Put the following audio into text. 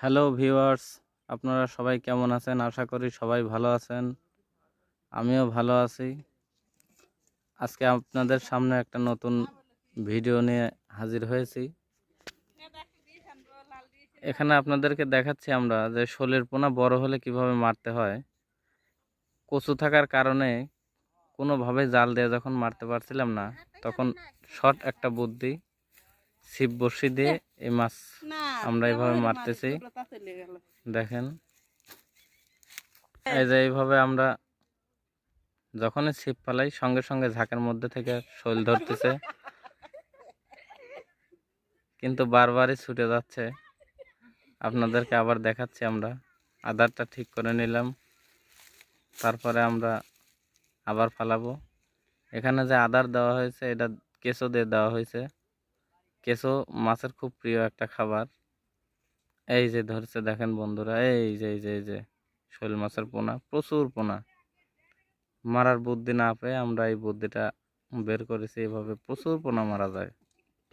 Hello viewers, আপনারা সবাই কেমন আছেন? আশা করি সবাই ভালো আছেন। আমিও ভালো আছি। আজকে আপনাদের সামনে একটা নতুন ভিডিও নিয়ে হাজির হয়েছি। এখানে আপনাদেরকে দেখাচ্ছি আমরা যে শোলের পোনা বড় হলে কীভাবে মারতে হয়। কচু থাকার কারণে কোনোভাবে জাল দিয়ে যখন মারতে পারছিলাম না, তখন শর্ট একটা বুদ্ধি। ছিপ বসি দিয়ে এই মাছ আমরা এইভাবে মারতেছি। দেখেন। এই যে এইভাবে আমরা যখনই ছিপ পালাই সঙ্গে সঙ্গে ঝাঁকের মধ্যে থেকে শৈল ধরতেছে। কিন্তু বারবারই ছুটে যাচ্ছে। আপনাদেরকে আবার দেখাচ্ছি আমরা। আধারটা ঠিক করে নিলাম। তারপরে আমরা আবার ফালাবো। এখানে যে আদার দেওয়া হয়েছে এটা কেঁচো দিয়ে দেওয়া হয়েছে। কেঁচো মাছের খুব প্রিয় একটা খাবার। এই যে ধরছে দেখেন বন্ধুরা, এই যে এই যে এই যে, শৈল মাছের পোনা, প্রচুর পোনা। মারার বুদ্ধি না পেয়ে আমরা এই বুদ্ধিটা বের করেছি, এভাবে প্রচুর পোনা মারা যায়।